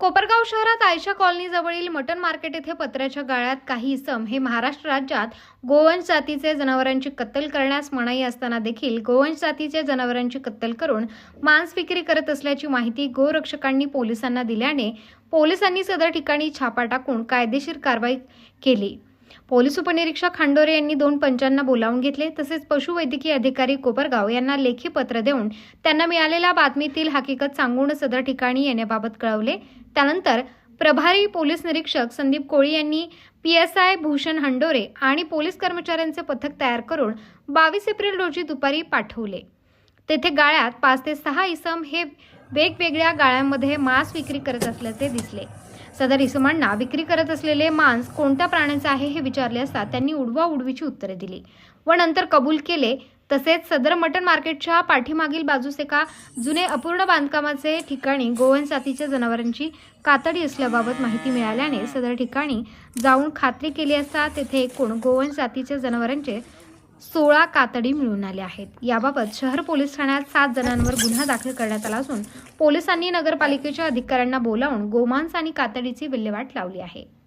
कोपरगाव शहरात आयशा कॉलनी जवळील mutton market येथे पत्र्याच्या गाळ्यात काही इसम हे महाराष्ट्र राज्यात गोवंश जातीचे जनावरांची कत्तल करण्यास मनाई असताना देखील गोवंश जातीचे जनावरांची कत्तल करून मांस विक्री करत असल्याची माहिती गोरक्षकांनी पोलिसांना दिल्याने पोलिसांनी सदर ठिकाणी छापा टाकून कायदेशीर कारवाई केली. पोलीस उपनिरीक्षक खांडोरे यांनी दोन पंचांना बोलावून घेतले तसेच पशुवैद्यकीय अधिकारी कोपरगाव यांना लेखी पत्र देऊन त्यांना मिळालेल्या बातमीतील हकीकत सांगून सदर ठिकाणी येण्याबाबत कळवले. त्यानंतर प्रभारी पोलीस निरीक्षक संदीप कोळी यांनी P S I Bhushan Handore आणि पोलीस कर्मचाऱ्यांचे पथक तयार करून बावीस एप्रिल रोजी दुपारी पाठवले. तेथे गाळ्यात पाच ते सहा इसम हे वेगवेगळ्या गाळ्यांमध्ये मांस विक्री करत असल्याचे दिसले. सदर इसमांना विक्री करत असलेले मांस कोणत्या प्राण्याचं आहे हे विचारले असता त्यांनी उडवा उडवीची उत्तरे दिली. व नंतर कबूल केले. तसेच सदर मटन मार्केटच्या पाठीमागील बाजूस एका जुने अपूर्ण बांधकामाचे ठिकाणी गोवन जातीच्या जनावरांची कातडी असल्याबाबत माहिती मिळाल्याने सदर ठिकाणी जाऊन खात्री केली असता तेथे एकूण गोवन जातीच्या जनावरांचे सोळा कातडी मिळून आल्या आहेत. याबाबत शहर पोलीस ठाण्यात सात जणांवर गुन्हा दाखल करण्यात आला असून पोलिसांनी नगरपालिकेच्या अधिकाऱ्यांना बोलावून गोमांस आणि कातडीची विल्हेवाट लावली आहे.